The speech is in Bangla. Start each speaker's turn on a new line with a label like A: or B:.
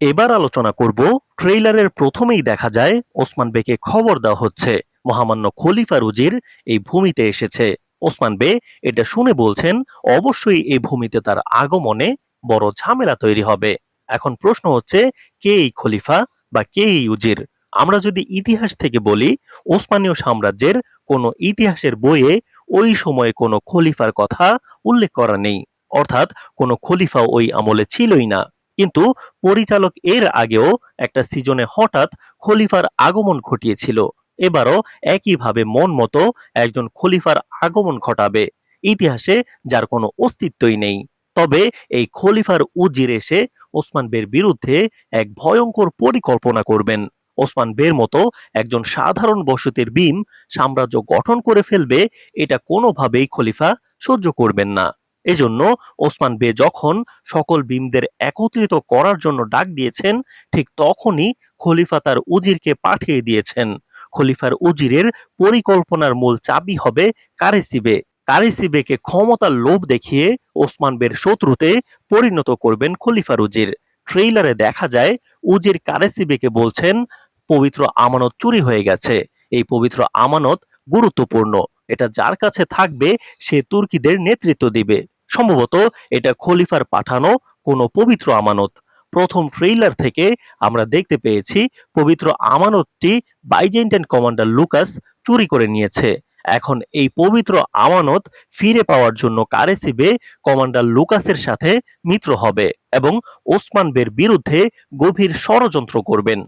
A: এবার আলোচনা করব ট্রেইলারের প্রথমেই দেখা যায় ওসমান বেকে খবর দেওয়া হচ্ছে। মহামান্য খলিফা রুজির এই ভূমিতে এসেছে। ওসমান বে এটা শুনে বলছেন, অবশ্যই এই ভূমিতে তার আগমনে বড় ঝামেলা তৈরি হবে। এখন প্রশ্ন হচ্ছে, কে এই খলিফা বা কে এই উজির? আমরা যদি ইতিহাস থেকে বলি, ওসমানীয় সাম্রাজ্যের কোনো ইতিহাসের বইয়ে ওই সময়ে কোনো খলিফার কথা উল্লেখ করা নেই। অর্থাৎ কোনো খলিফা ওই আমলে ছিলই না। কিন্তু পরিচালক এর আগেও একটা সিজনে হঠাৎ খলিফার আগমন ঘটিয়েছিল। এবারও একইভাবে মন মতো একজন খলিফার আগমন ঘটাবে। ইতিহাসে যার কোনো অস্তিত্বই নেই। তবে এই খলিফার উজির এসে ওসমান বের বিরুদ্ধে এক ভয়ঙ্কর পরিকল্পনা করবেন। ওসমান বের মতো একজন সাধারণ বসতির বিম সাম্রাজ্য গঠন করে ফেলবে, এটা কোনোভাবেই খলিফা সহ্য করবেন না। এজন্য ওসমান বে যখন সকল বিমদের একত্রিত করার জন্য ডাক দিয়েছেন, ঠিক তখনই খলিফা তার উজিরকে পাঠিয়ে দিয়েছেন। খলিফার উজিরের পরিকল্পনার মূল চাবি হবে কারেসিবে কারেসিবেকে ক্ষমতার লোভ দেখিয়ে ওসমান বের শত্রুতে পরিণত করবেন খলিফার উজির। ট্রেইলারে দেখা যায়, উজির কারেসিবেকে বলছেন, পবিত্র আমানত চুরি হয়ে গেছে। এই পবিত্র আমানত গুরুত্বপূর্ণ। এটা যার কাছে থাকবে, সে তুর্কিদের নেতৃত্ব দিবে। সম্ভবত এটা খলিফার পাঠানো কোনো পবিত্র আমানত। প্রথম ট্রেইলার থেকে আমরা দেখতে পেয়েছি পবিত্র আমানতটি বাইজেন্টাইন কমান্ডার লুকাস চুরি করে নিয়েছে। এখন এই পবিত্র আমানত ফিরে পাওয়ার জন্য কারেসিবে কমান্ডার লুকাসের সাথে মিত্র হবে এবং ওসমান বের বিরুদ্ধে গভীর ষড়যন্ত্র করবেন।